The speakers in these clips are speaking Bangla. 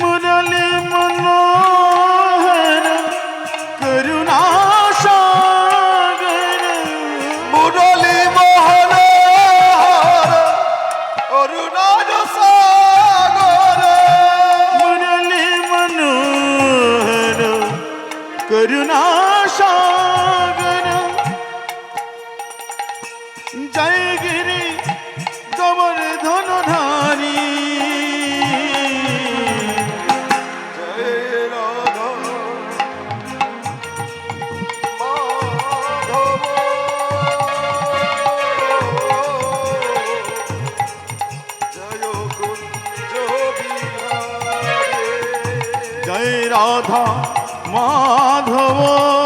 মুরলি মনোহর রাধা মাধব।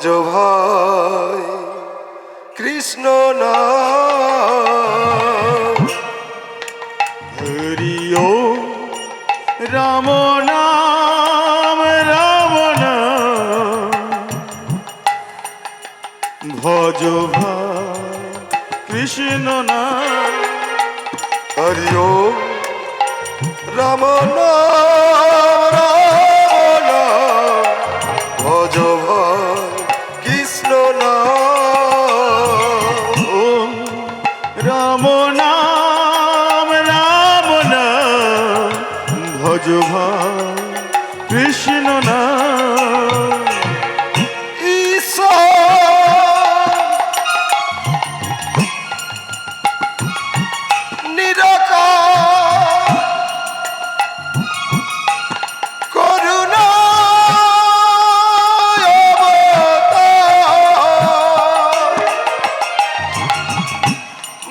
ভজ ভাই কৃষ্ণ না হরি ও রাম নাম, রাম ভজ ভাই কৃষ্ণ না হরিও রাম নাম।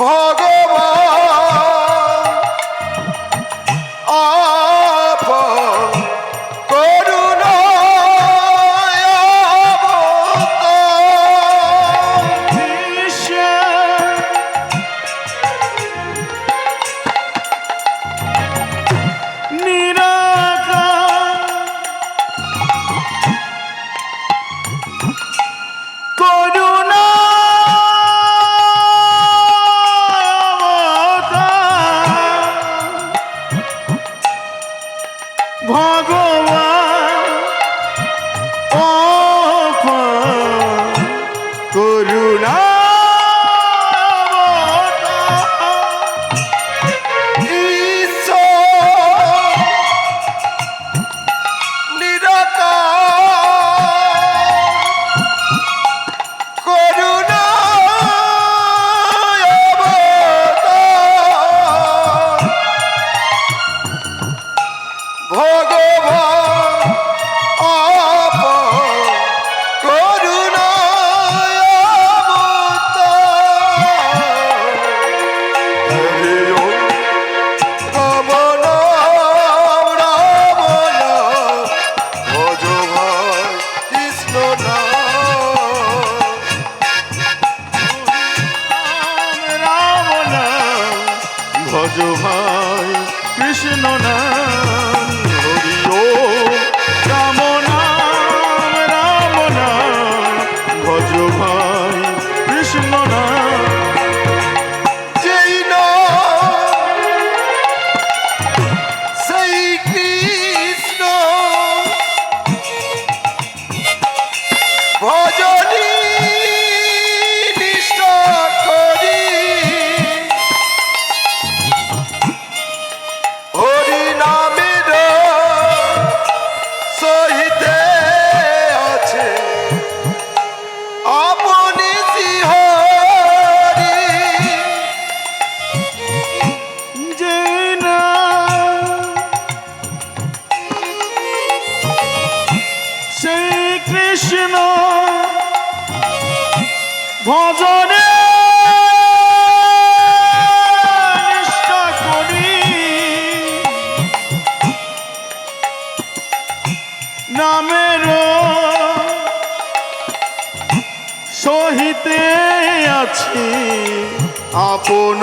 ভগে ভজ ভাই কৃষ্ণ না ভজনে। নামের সহিতে আছি। আপন